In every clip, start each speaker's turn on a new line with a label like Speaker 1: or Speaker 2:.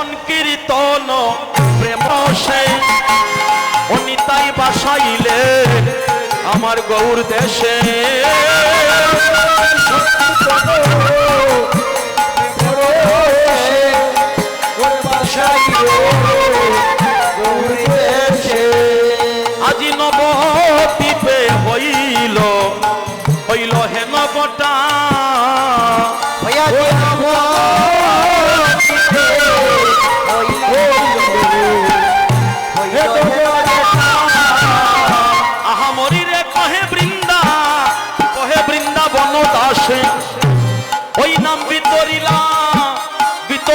Speaker 1: সংকীর্তন প্রেম সে। অনিতাই বাসাইলে আমার গৌর দেশে। আজি নবদ্বীপে হইল হইল হেন গোটা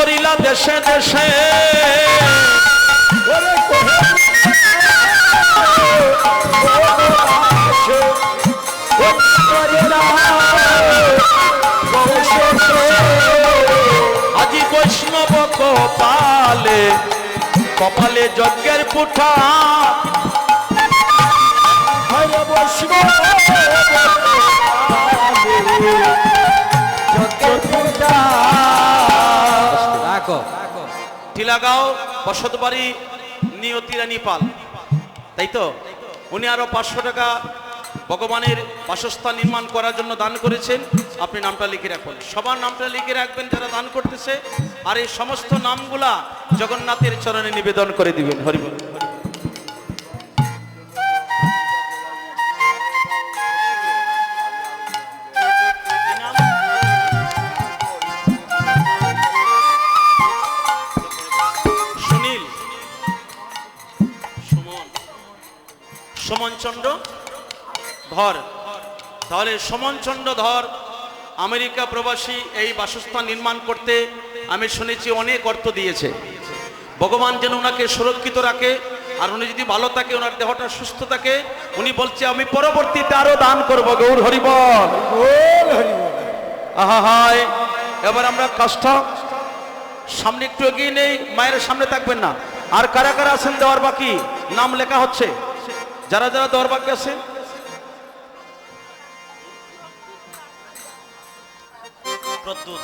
Speaker 1: বিতরিলা দেশে দেশে। আজি বৈষ্ণব কপালে কপালে যজ্ঞের পুঠা।
Speaker 2: রাখো
Speaker 1: টিলাগাঁও বসতবাড়ি নিয়তিরা নিপাল তাই তো? উনি আরও পাঁচশো টাকা ভগবানের বাসস্থান নির্মাণ করার জন্য দান করেছেন। আপনি নামটা লিখে রাখুন। সবার নামটা লিখে রাখবেন যারা দান করতেছে। আর এই সমস্ত নামগুলা জগন্নাথের চরণে নিবেদন করে দিবেন। হরিবল চন্দ্র ধর। তাহলে সুমন চন্দ্র ধর আমেরিকা প্রবাসী এই বাসস্থান নির্মাণ করতে আমি শুনেছি অনেক অর্থ দিয়েছে। ভগবান যেন ওনাকে সুরক্ষিত রাখে আর উনি যদি ভালো থাকে ওনার দেহটা সুস্থ থাকে উনি বলছে আমি পরবর্তীতে আরও দান করব গৌর হরিবল। আহা হায়। এবার আমরা কাজটা সামনে একটু এগিয়ে নেই মায়ের সামনে থাকবেন না। আর কারা কারা আছেন দেওয়ার বাকি? নাম লেখা হচ্ছে। যারা যারা দেওয়ার বাকি প্রদ্যুৎ।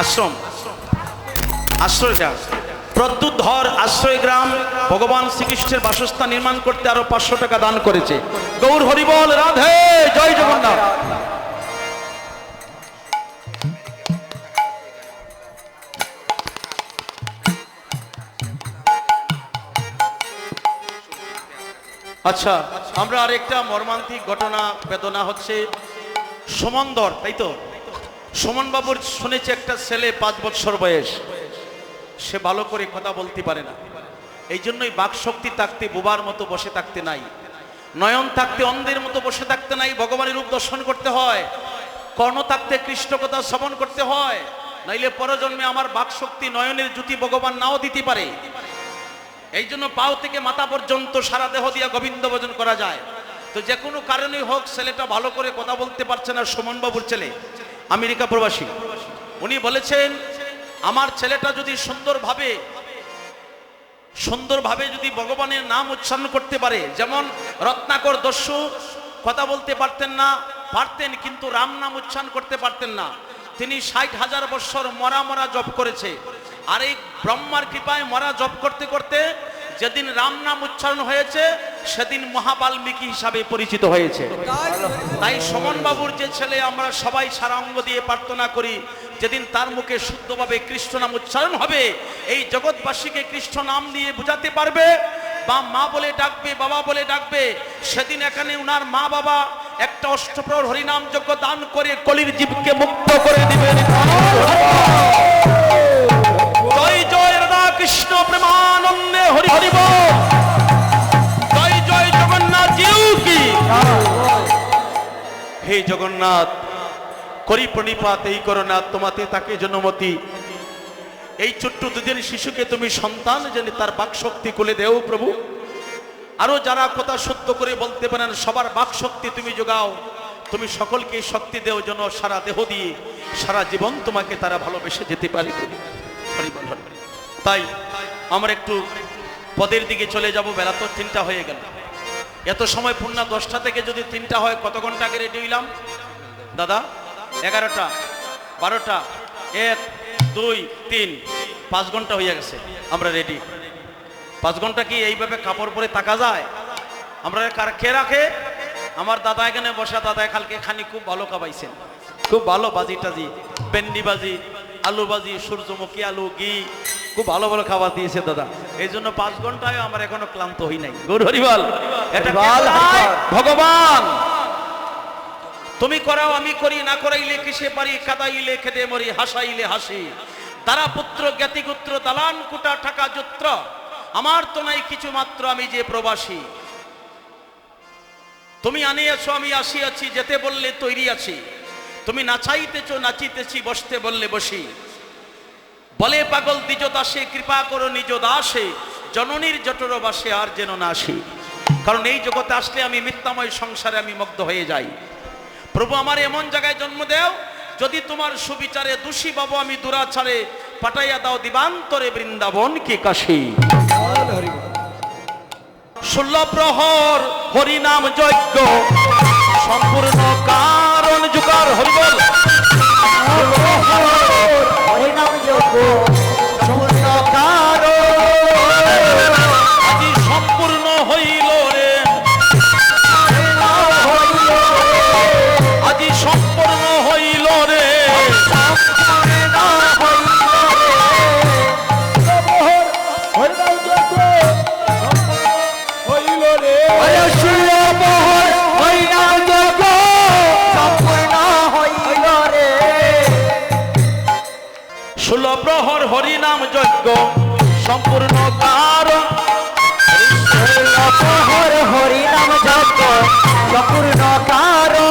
Speaker 1: আশ্রম। আশ্রয়টা প্রদ্যুৎ ধর আশ্রয় গ্রাম। ভগবান শ্রীকৃষ্ণের বাসস্থান নির্মাণ করতে আরও পাঁচশো টাকা দান করেছে। গৌর হরিবল, রাধে, জয় জগন্নাথ। আচ্ছা আমরা আরেকটা মর্মান্তিক ঘটনা, বেদনা হচ্ছে সমন্দর, তাই তো? সুমন বাবুর শুনেছি একটা ছেলে পাঁচ বছর বয়স। সে ভালো করে কথা বলতে পারে না। এই জন্যই বাক শক্তি থাকতে, বোবার মতো বসে থাকতে নাই। নয়ন থাকতে, অন্ধের মতো বসে থাকতে নাই, ভগবানের রূপ দর্শন করতে হয়। কর্ণ থাকতে, কৃষ্ণ কথা শ্রবণ করতে হয়। নাইলে পরজন্মে আমার বাক শক্তি নয়নের জ্যোতি ভগবান নাও দিতে পারে। এই জন্য পাও থেকে মাথা পর্যন্ত সারা দেহ দিয়া গোবিন্দ ভজন করা যায়। তো যে কোনো কারণে হোক, ছেলেটা ভালো করে কথা বলতে পারছে না সুমন বাবুর ছেলে, আমেরিকা প্রবাসী। উনি বলেছেন, আমার ছেলেটা যদি সুন্দরভাবে সুন্দরভাবে যদি ভগবানের নাম উচ্চারণ করতে পারে, যেমন রত্নাকর দস্যু, কথা বলতে পারতেন না, পারতেন কিন্তু রাম নাম উচ্চারণ করতে পারতেন না। তিনি ষাট হাজার বছর মরা মরা জপ করেছে। আর এই ব্রহ্মার কৃপায় মরা জপ করতে করতে যেদিন রাম নাম উচ্চারণ হয়েছে, সেদিন মহাবাল্মীকি হিসাবে পরিচিত হয়েছে। তাই সমন বাবুর যে ছেলে, আমরা সবাই সারা অঙ্গ দিয়ে প্রার্থনা করি, যেদিন তার মুখে শুদ্ধভাবে কৃষ্ণ নাম উচ্চারণ হবে, এই জগৎবাসীকে কৃষ্ণ নাম দিয়ে বুঝাতে পারবে, বা মা বলে ডাকবে, বাবা বলে ডাকবে, সেদিন এখানে উনার মা বাবা একটা অষ্টপ্রহর হরিনাম যজ্ঞ দান করে কলির জীবকে মুক্ত করে দিবেন। প্রেমানন্দে হরি হরি জয় জয় জগন্নাথ জিউ কি? হে জগন্নাথ, করি প্রণিপাত, এই করোনা তোমাতে তাকে জনমতি। এই ছোট্ট দুদিন শিশুকে তুমি সন্তান জেনে তার বাক শক্তি খুলে দেও প্রভু। আরও যারা কথা সত্য করে বলতে পারেন, সবার বাক শক্তি তুমি যোগাও। তুমি সকলকে শক্তি দেও যেন সারা দেহ দিয়ে, সারা জীবন তোমাকে তারা ভালোবেসে যেতে পারে। তাই আমরা একটু পদের দিকে চলে যাব, বেলা তো তিনটা হয়ে গেল। এত সময় পূর্ণা দশটা থেকে যদি তিনটা হয়, কত ঘণ্টা আগে রেডি হইলাম? দাদা, এগারোটা, বারোটা, এক, দুই, তিন, পাঁচ ঘণ্টা হয়ে গেছে, আমরা রেডি পাঁচ ঘণ্টা কি এইভাবে কাপড় পরে থাকা যায়? আমরা কার কে রাখে? আমার দাদা এখানে বসা, দাদা কালকে খানি খুব ভালো কাবাইছেন খুব ভালো বাজি টাজি, ভেন্ডি বাজি, আলু বাজি, সূর্যমুখী আলু, ঘি খুব ভালো ভালো খাবার দিয়েছে দাদা। এই জন্য পাঁচ ঘন্টায় আমার এখনও ক্লান্ত হই নাই। গৌর হরিবল। এটা। ভগবান। তুমি করাও আমি করি না করাইলে কিসে পারি? কাদাইলে খেতে মরি হাসাইলে হাসি। তারা পুত্র জ্ঞাতিগুত্র দালান কুটা ঠাকা যুত্র। আমার তো নাই কিছু মাত্র আমি যে প্রবাসী। তুমি আনিয়াছো আমি আসিয়াছি যেতে বললে তৈরি আছি। তুমি নাচাইতেছো নাচিতেছি বসতে বললে বসি। বলে পাগল দ্বিজ দাসে কৃপা করো নিজ দাসে জননীর জটর বাসে আর যেন না আসি। কারণ এই জগতে আসলে আমি মিথ্যাময় সংসারে আমি মুগ্ধ হয়ে যাই। প্রভু আমার এমন জায়গায় জন্ম দেও যদি তোমার সুবিচারে দোষী বাবু আমি দুরাচারে পাঠাইয়া দাও দিবান্তরে বৃন্দাবন কি কাশী? ষোলো প্রহর হরিনাম যজ্ঞ ষোলো প্রহর হরিনাম যজ্ঞ সম্পূর্ণ কারণ
Speaker 2: হরি হরিনাম যজ্ঞ সম্পূর্ণ
Speaker 1: কারও